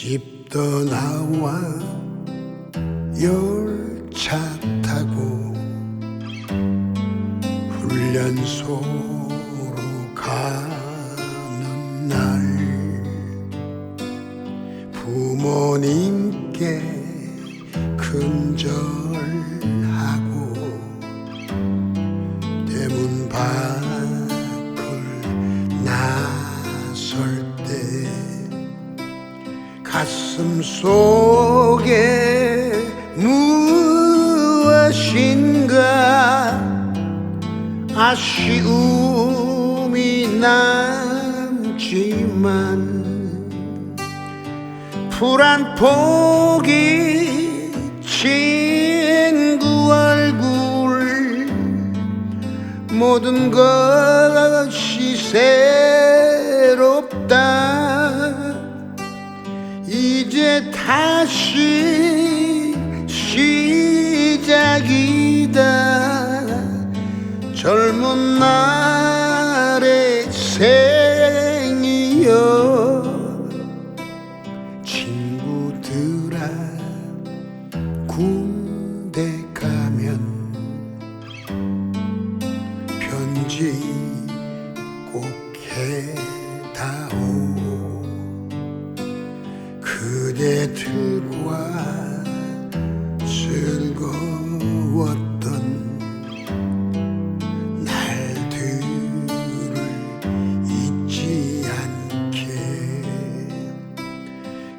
집 떠나와 열차 타고 훈련소로 가는 날 부모님께 큰절하고 대문 밖을 나설 때 가슴 속에 무엇인가? 아쉬움이 남지만 불안 포기 친구 얼굴 모든 것이 새롭다 다시 시작이다. 젊은 날의 생 그대 들과 즐거웠던 날들을 잊지 않게.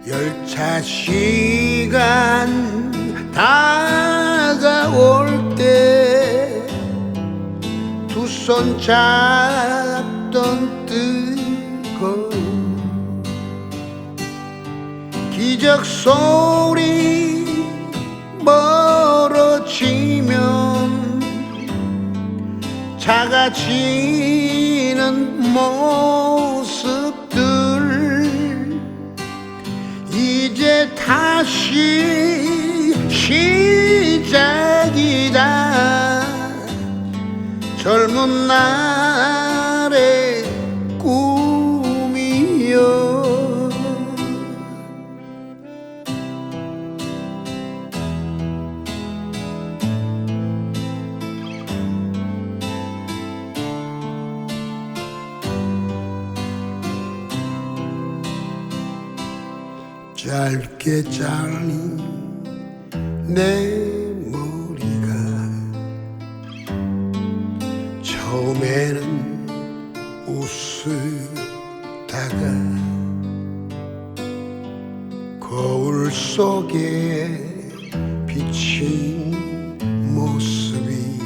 열차 시간 다가올 때 두 손 잡던 뜨 기적 소리 멀어지면 작아지는 모습들 이제 다시 시작이다. 젊은 날의 짧게 잘린 내 머리가 처음에는 웃으다가 거울 속에 비친 모습이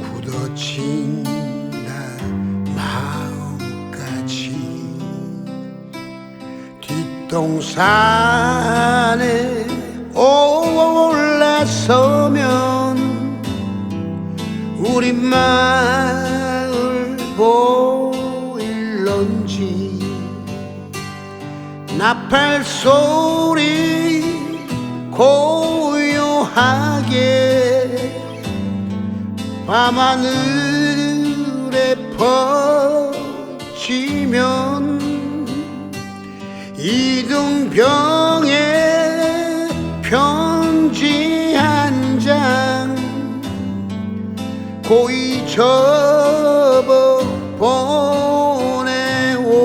굳어진 동산에 올라서면 우리 마을 보일런지 나팔 소리 고요하게 밤하늘에 퍼지면 병에 편지 한 장 고이 접어 보내오.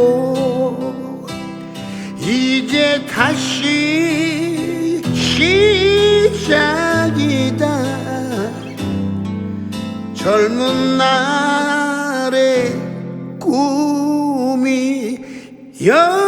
이제 다시 시작이다. 젊은 날의 꿈이 여